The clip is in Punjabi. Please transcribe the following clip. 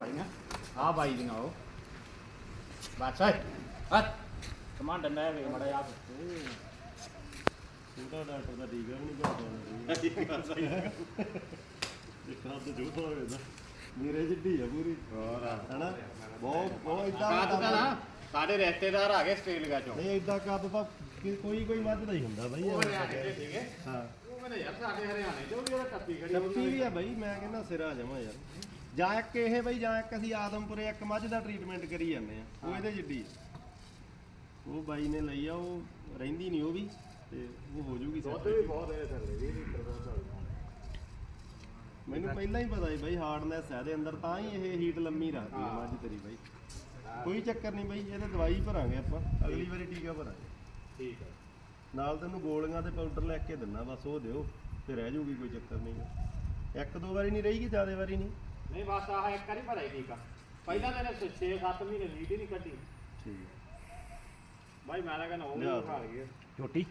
ਭਾਈਆਂ ਆ ਬਾਈ ਦੀਆਂ ਉਹ। ਬਸ ਓਏ ਹੱਥ। ਕਮਾਂਡ ਨਾ ਵੇ ਮੜਾ ਆ ਛੋਟਾ ਡਾਕਟਰ ਦਾ ਟੀਕਾ ਵੀ ਨਹੀਂ ਘਟਾਉਣਾ ਇੱਕ ਹੱਥ ਜੋ ਹੋਵੇ ਨਾ ਮੇਰੇ ਜਿੱਡੀ ਆ ਪੂਰੀ। ਹੋਰ ਹਨਾ? ਬਹੁਤ ਬਹੁਤ ਇਦਾਂ ਕਾਤ ਦਾ ਨਾ ਸਾਡੇ ਰਿਸ਼ਤੇਦਾਰ ਆ ਗਏ ਆਸਟ੍ਰੇਲੀਆ ਚੋਂ। ਨਹੀਂ ਇਦਾਂ ਕੱਦ ਤਾਂ ਕਿ- ਕੋਈ ਕੋਈ ਮੱਝ ਦਾ ਹੀ ਹੁੰਦਾ ਬਾਈ ਉਹ ਹਰਿਆਣੇ ਦੇ ਸੀਗੇ ਹਾਂ। ਉਹ ਕਹਿੰਦੇ ਯਾਰ ਸਾਡੇ ਹਰਿਆਣੇ ਚੋਂ ਵੀ ਉਹਦਾ ਟੱਪੀ ਖੜੀ ਟੱਪੀ ਵੀ ਆ ਬਾਈ ਮੈਂ ਕਹਿੰਦਾ ਸਿਰਾ ਜਮਾ ਯਾਰ। ਜਾਂ ਇੱਕ ਇਹ ਬਾਈ ਜਾਂ ਇੱਕ ਅਸੀਂ ਆਦਮਪੁਰੇ ਇੱਕ ਮੱਝ ਦਾ ਟ੍ਰੀਟਮੈਂਟ ਕਰੀ ਜਾਂਦੇ ਆ। ਉਹ ਇਹਦੇ ਜਿੱਡੀ ਆ। ਉਹ ਬਾਈ ਨੇ ਲਈ ਆ ਉਹ ਰਹਿੰਦੀ ਨਹੀਂ ਉਹ ਵੀ ਤੇ ਉਹ ਹੋ ਜੂਗੀ ਦੁੱਧ। ਵੀ ਬਹੁਤ ਹੈ ਥੱਲੇ 20 ਲੀਟਰ ਦੁੱਧ ਆ ਮੈਨੂੰ ਪਹਿਲਾਂ ਹੀ ਪਤਾ ਸੀ ਬਾਈ ਹਾਰਡਨੈਸ ਹੈ ਇਹਦੇ ਅੰਦਰ ਤਾਂ ਹੀ ਇਹ ਹੀਟ ਲੰਮੀ ਰੱਖਦੀ ਹਾਂ। ਮੱਝ ਤੇਰੀ ਬਾਈ। ਕੋਈ ਚੱਕਰ ਨਹੀਂ ਬਾਈ ਇਹਦੇ ਦਵਾਈ ਭਰਾਂਗੇ ਆਪਾਂ। ਅਗਲੀ ਵਾਰੀ ਟੀਕਾ ਭਰਾਂਗੇ। ਠੀਕ ਹੈ ਨਾਲ ਤੈਨੂੰ ਗੋਲੀਆਂ ਤੇ ਪਾਊਡਰ ਲੈ ਕੇ ਦਿੰਨਾ ਬਸ ਉਹ ਦਿਓ ਤੇ ਰਹਿ ਜੂਗੀ ਕੋਈ ਚੱਕਰ ਨਹੀਂ। ਇੱਕ ਦੋ ਵਾਰੀ ਨਹੀਂ ਰਹੇਗੀ ਜ਼ਿਆਦਾ ਵਾਰੀ ਨਹੀਂ? ਨਹੀਂ ਬਸ ਆਹ ਇੱਕ ਵਾਰੀ ਭਰਾਈ ਠੀਕ ਆ। ਪਹਿਲਾਂ ਤਾਂ ਇਹਨੇ 6-7 ਮਹੀਨੇ ਲੀਡ ਹੀ ਨਹੀਂ ਕੱਢੀ। ਠੀਕ। ਬਾਈ ਮੈਂ ਤਾਂ ਕਹਿੰਦਾ ਉਹ ਲਿਆ ਵੀ ਖਾ ਗਈ ਝੋਟੀ